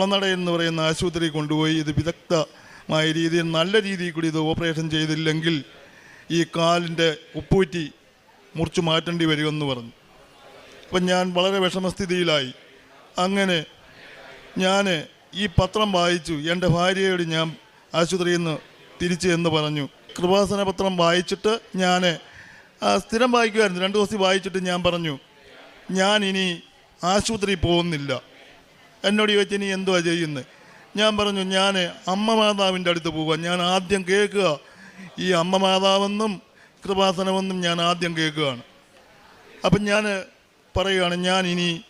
കുളനട എന്ന് പറയുന്ന ആശുപത്രി കൊണ്ടുപോയി ഇത് വിദഗ്ധമായ രീതിയിൽ നല്ല രീതിയിൽ കൂടി ഇത് ഓപ്പറേഷൻ ചെയ്തില്ലെങ്കിൽ ഈ കാലിന്റെ ഉപ്പൂറ്റി മുറിച്ചു മാറ്റേണ്ടി വരുമെന്ന് പറഞ്ഞു. അപ്പം ഞാൻ വളരെ വിഷമസ്ഥിതിയിലായി. അങ്ങനെ ഞാൻ ഈ പത്രം വായിച്ചു. എന്റെ ഭാര്യയോട് ഞാൻ ആശുപത്രിയിൽ നിന്ന് തിരിച്ചു എന്ന് പറഞ്ഞു. കൃപാസന പത്രം വായിച്ചിട്ട് ഞാൻ സ്ഥിരം വായിക്കുമായിരുന്നു. രണ്ട് ദിവസം വായിച്ചിട്ട് ഞാൻ പറഞ്ഞു ഞാൻ ഇനി ആശുപത്രി പോകുന്നില്ല. എന്നോട് ചോദിച്ചു ഇനി എന്തുവാ ചെയ്യുന്നത് ഞാൻ പറഞ്ഞു ഞാൻ അമ്മ മാതാവിന്റെ അടുത്ത് പോവുക ഞാൻ ആദ്യം കേൾക്കുക. ഈ അമ്മ മാതാവെന്നും കൃപാസനമെന്നും ഞാൻ ആദ്യം കേൾക്കുകയാണ്. അപ്പം ഞാൻ പറയുകയാണ് ഞാൻ ഇനി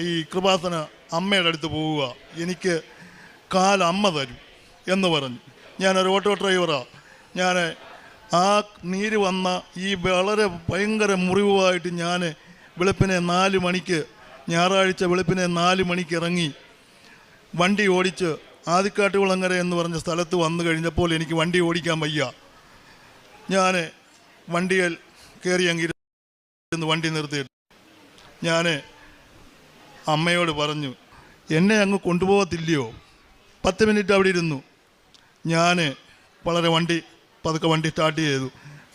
ഈ കൃപാസന അമ്മയുടെ അടുത്ത് പോവുക. എനിക്ക് കാൽ അമ്മ തരും എന്ന് പറഞ്ഞു. ഞാനൊരു ഓട്ടോ ഡ്രൈവറാണ് ഞാൻ ആ നീര് വന്ന ഈ വളരെ ഭയങ്കര മുറിവുമായിട്ട് ഞാൻ വെളുപ്പിനെ നാല് മണിക്ക് ഞായറാഴ്ച വെളുപ്പിനെ നാല് മണിക്ക് ഇറങ്ങി വണ്ടി ഓടിച്ച് ആദിക്കാട്ടുകുളങ്ങര എന്ന് പറഞ്ഞ സ്ഥലത്ത് വന്നു കഴിഞ്ഞപ്പോൾ എനിക്ക് വണ്ടി ഓടിക്കാൻ വയ്യ. ഞാൻ വണ്ടിയിൽ കയറി അങ്ങിരുന്ന് വണ്ടി നിർത്തിയിട്ട് ഞാൻ അമ്മയോട് പറഞ്ഞു എന്നെ അങ്ങ് കൊണ്ടുപോകത്തില്ലയോ? പത്ത് മിനിറ്റ് അവിടെ ഇരുന്നു. ഞാൻ വളരെ വണ്ടി പതുക്കെ വണ്ടി സ്റ്റാർട്ട് ചെയ്തു.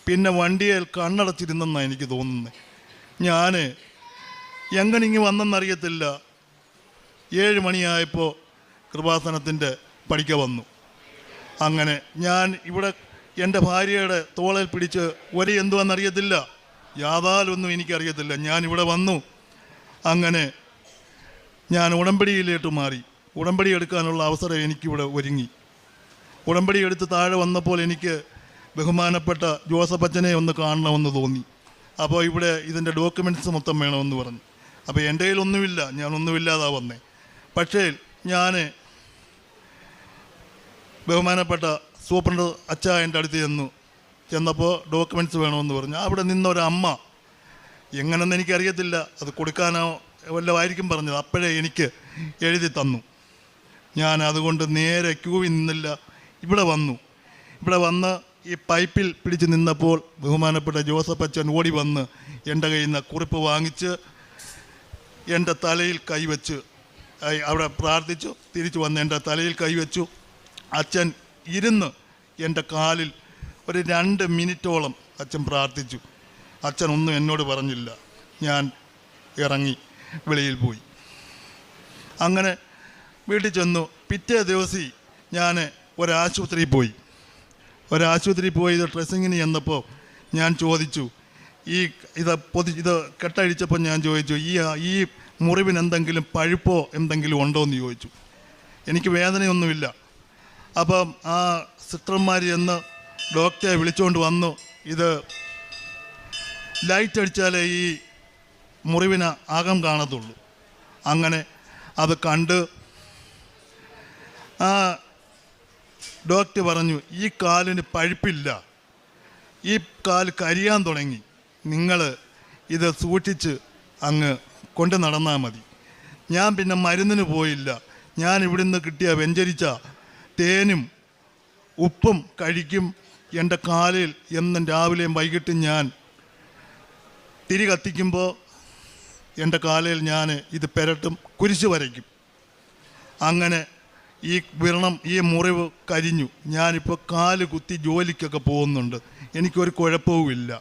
പിന്നെ വണ്ടിയിൽ കണ്ണടച്ചിരുന്നെന്നാണ് എനിക്ക് തോന്നുന്നത് ഞാൻ എങ്ങനിങ്ങി വന്നെന്നറിയത്തില്ല. ഏഴ് മണിയായപ്പോൾ കൃപാസനത്തിന്റെ പഠിക്ക വന്നു. അങ്ങനെ ഞാൻ ഇവിടെ എന്റെ ഭാര്യയുടെ തോളൽ പിടിച്ച് ഒരേ എന്തുവെന്നറിയത്തില്ല. യാതാലൊന്നും എനിക്കറിയത്തില്ല. ഇവിടെ വന്നു. അങ്ങനെ ഞാൻ ഉടമ്പടിയിലേട്ട് മാറി. ഉടമ്പടി എടുക്കാനുള്ള അവസരം എനിക്കിവിടെ ഒരുങ്ങി. ഉടമ്പടി എടുത്ത് താഴെ വന്നപ്പോൾ എനിക്ക് ബഹുമാനപ്പെട്ട ജോസഫ് അച്ഛനെ ഒന്ന് കാണണമെന്ന് തോന്നി. അപ്പോൾ ഇവിടെ ഇതിന്റെ ഡോക്യുമെന്റ്സ് മൊത്തം വേണമെന്ന് പറഞ്ഞു. അപ്പോൾ എന്റെ കയ്യിലൊന്നുമില്ല ഞാൻ ഒന്നുമില്ലാതാ വന്നേ. പക്ഷേ ഞാൻ ബഹുമാനപ്പെട്ട സൂപ്രണ്ട് അച്ഛ എന്റെ അടുത്ത് ചെന്നു. ചെന്നപ്പോൾ ഡോക്യുമെന്റ്സ് വേണമെന്ന് പറഞ്ഞു. അവിടെ നിന്നൊരമ്മ എങ്ങനെന്ന് എനിക്കറിയത്തില്ല. അത് കൊടുക്കാനോ വല്ലതായിരിക്കും പറഞ്ഞത്. അപ്പോഴേ എനിക്ക് എഴുതി തന്നു. ഞാൻ അതുകൊണ്ട് നേരെ ക്യൂവിൽ നിന്നില്ല. ഇവിടെ വന്നു. ഇവിടെ വന്ന് ഈ പൈപ്പിൽ പിടിച്ച് നിന്നപ്പോൾ ബഹുമാനപ്പെട്ട ജോസഫ് അച്ഛൻ ഓടി വന്ന് എന്റെ കയ്യിൽ നിന്ന് കുറിപ്പ് വാങ്ങിച്ച് എന്റെ തലയിൽ കൈവച്ച് അവിടെ പ്രാർത്ഥിച്ചു തിരിച്ചു വന്ന് എന്റെ തലയിൽ കൈവച്ചു. അച്ഛൻ ഇരുന്ന് എന്റെ കാലിൽ ഒരു രണ്ട് മിനിറ്റോളം അച്ഛൻ പ്രാർത്ഥിച്ചു. അച്ഛൻ ഒന്നും എന്നോട് പറഞ്ഞില്ല. ഞാൻ ഇറങ്ങി വെളിയിൽ പോയി. അങ്ങനെ വീട്ടിൽ ചെന്നു. പിറ്റേ ദിവസം ഞാൻ ഒരാശുപത്രിയിൽ പോയി. ഒരാശുപത്രിയിൽ പോയി ഡ്രസ്സിങ്ങിന് ചെന്നപ്പോൾ ഞാൻ ചോദിച്ചു ഈ ഇത് പൊതി ഇത് കെട്ടഴിച്ചപ്പോൾ ഞാൻ ചോദിച്ചു ഈ ഈ മുറിവിന് എന്തെങ്കിലും പഴുപ്പോ എന്തെങ്കിലും ഉണ്ടോ എന്ന് ചോദിച്ചു. എനിക്ക് വേദനയൊന്നുമില്ല. അപ്പം ആ സിസ്റ്റർമാർ എന്ന് ഡോക്ടറെ വിളിച്ചുകൊണ്ട് വന്നു. ഇത് ലൈറ്റ് അടിച്ചാലേ ഈ മുറിവിന് ആകം കാണത്തുള്ളൂ. അങ്ങനെ അത് കണ്ട് ആ ഡോക്ടർ പറഞ്ഞു ഈ കാലിന് പഴുപ്പില്ല. ഈ കാൽ കരിയാൻ തുടങ്ങി. നിങ്ങൾ ഇത് സൂക്ഷിച്ച് അങ്ങ് കൊണ്ട് നടന്നാൽ മതി. ഞാൻ പിന്നെ മരുന്നിന് പോയില്ല. ഞാൻ ഇവിടുന്ന് കിട്ടിയ വെഞ്ചരിച്ച തേനും ഉപ്പും കഴിക്കും എന്റെ കാലിൽ എന്നും രാവിലെയും വൈകിട്ടും ഞാൻ തിരി കത്തിക്കുമ്പോൾ എന്റെ കാലിൽ ഞാൻ ഇത് പെരട്ടും കുരിശ് വരയ്ക്കും. അങ്ങനെ ഈ വ്രണം ഈ മുറിവ് കരിഞ്ഞു. ഞാനിപ്പോൾ കാൽ കുത്തി ജോലിക്കൊക്കെ പോകുന്നുണ്ട്. എനിക്കൊരു കുഴപ്പവുമില്ല.